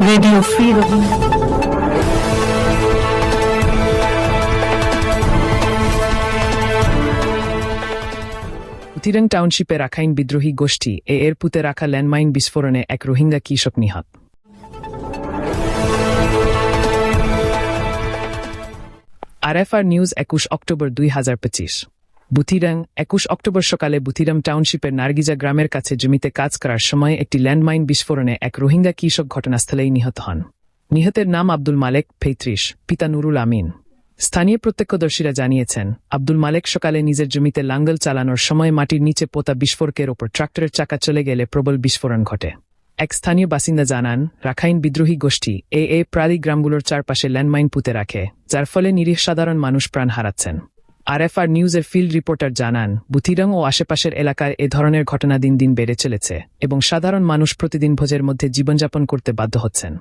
Free Rohingya. উথিরং টাউনশিপে Rakhine বিদ্রোহী গোষ্ঠী এ এর পুতে রাখা ল্যান্ডমাইন বিস্ফোরণে এক রোহিঙ্গা কৃষক নিহত আরএফআর নিউজ একুশ অক্টোবর দুই হাজার পঁচিশ বুথিরাং একুশ অক্টোবর সকালে বুথিরাম টাউনশিপের নার্গিজা গ্রামের কাছে জমিতে কাজ করার সময় একটি ল্যান্ডমাইন বিস্ফোরণে এক রোহিঙ্গা কৃষক ঘটনাস্থলেই নিহত হন। নিহতের নাম আব্দুল মালেক ফেত্রিশ পিতা নুরুল আমিন। স্থানীয় প্রত্যক্ষদর্শীরা জানিয়েছেন, আব্দুল মালেক সকালে নিজের জমিতে লাঙ্গল চালানোর সময় মাটির নিচে পোতা বিস্ফোরকের ওপর ট্রাক্টরের চাকা চলে গেলে প্রবল বিস্ফোরণ ঘটে। এক স্থানীয় বাসিন্দা জানান, রাখাইন বিদ্রোহী গোষ্ঠী এ এ প্রালি গ্রামগুলোর চারপাশে ল্যান্ডমাইন পুঁতে রাখে, যার ফলে নিরীহ সাধারণ মানুষ প্রাণ হারাচ্ছেন। আরএফআর নিউজের ফিল্ড রিপোর্টার জানান, বুথিরং ও আশেপাশের এলাকায় এ ধরনের ঘটনা দিন দিন বেড়ে চলেছে এবং সাধারণ মানুষ প্রতিদিন ভোজের মধ্যে জীবনযাপন করতে বাধ্য হচ্ছেন।